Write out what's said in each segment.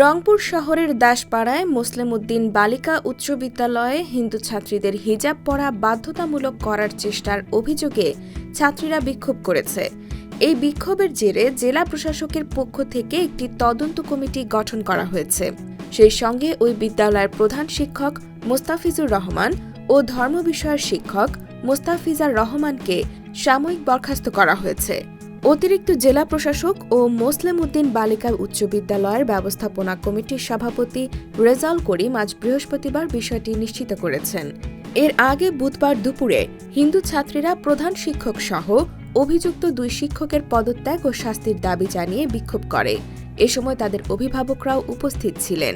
রংপুর শহরের দাসপাড়ায় মুসলিম উদ্দিন বালিকা উচ্চ বিদ্যালয়ে হিন্দু ছাত্রীদের হিজাব পরা বাধ্যতামূলক করার চেষ্টার অভিযোগে ছাত্রীরা বিক্ষোভ করেছে। এই বিক্ষোভের জেরে জেলা প্রশাসকের পক্ষ থেকে একটি তদন্ত কমিটি গঠন করা হয়েছে। সেই সঙ্গে ওই বিদ্যালয়ের প্রধান শিক্ষক মোস্তাফিজুর রহমান ও ধর্ম বিষয়ের শিক্ষক মোস্তাফিজার রহমানকে সাময়িক বরখাস্ত করা হয়েছে। অতিরিক্ত জেলা প্রশাসক ও মোসলেম উদ্দিন বালিকা উচ্চ বিদ্যালয়ের ব্যবস্থাপনা কমিটির সভাপতি রেজাউল করিম আজ বৃহস্পতিবার বিষয়টি নিশ্চিত করেছেন। এর আগে বুধবার দুপুরে হিন্দু ছাত্রীরা প্রধান শিক্ষক সহ অভিযুক্ত দুই শিক্ষকের পদত্যাগ ও শাস্তির দাবি জানিয়ে বিক্ষোভ করে। এ সময় তাদের অভিভাবকরাও উপস্থিত ছিলেন।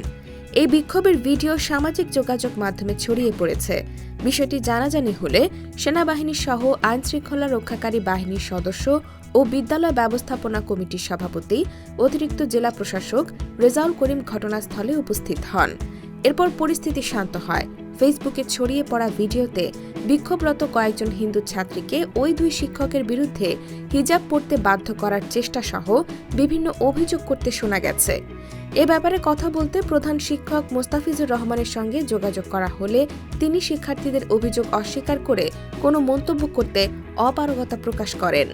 এই বিক্ষোভের ভিডিও সামাজিক যোগাযোগ মাধ্যমে ছড়িয়ে পড়েছে। বিষয়টি জানাজানি হলে সেনাবাহিনী সহ আইন শৃঙ্খলা রক্ষাকারী বাহিনীর সদস্য ও বিদ্যালয় ব্যবস্থাপনা কমিটির সভাপতি, অতিরিক্ত জেলা প্রশাসক রেজাউল করিম ঘটনাস্থলে উপস্থিত হন। এরপর পরিস্থিতি শান্ত হয়। ফেসবুকে ছড়িয়ে পড়া ভিডিওতে বিক্ষোভরত কয়েকজন হিন্দু ছাত্রীকে ওই দুই শিক্ষকের বিরুদ্ধে হিজাব পড়তে বাধ্য করার চেষ্টা সহ বিভিন্ন অভিযোগ করতে শোনা গেছে। এ ব্যাপারে কথা বলতে প্রধান শিক্ষক মোস্তাফিজুর রহমানের সঙ্গে যোগাযোগ করা হলে তিনি শিক্ষার্থীদের অভিযোগ অস্বীকার করে কোনো মন্তব্য করতে অপারগতা প্রকাশ করেন।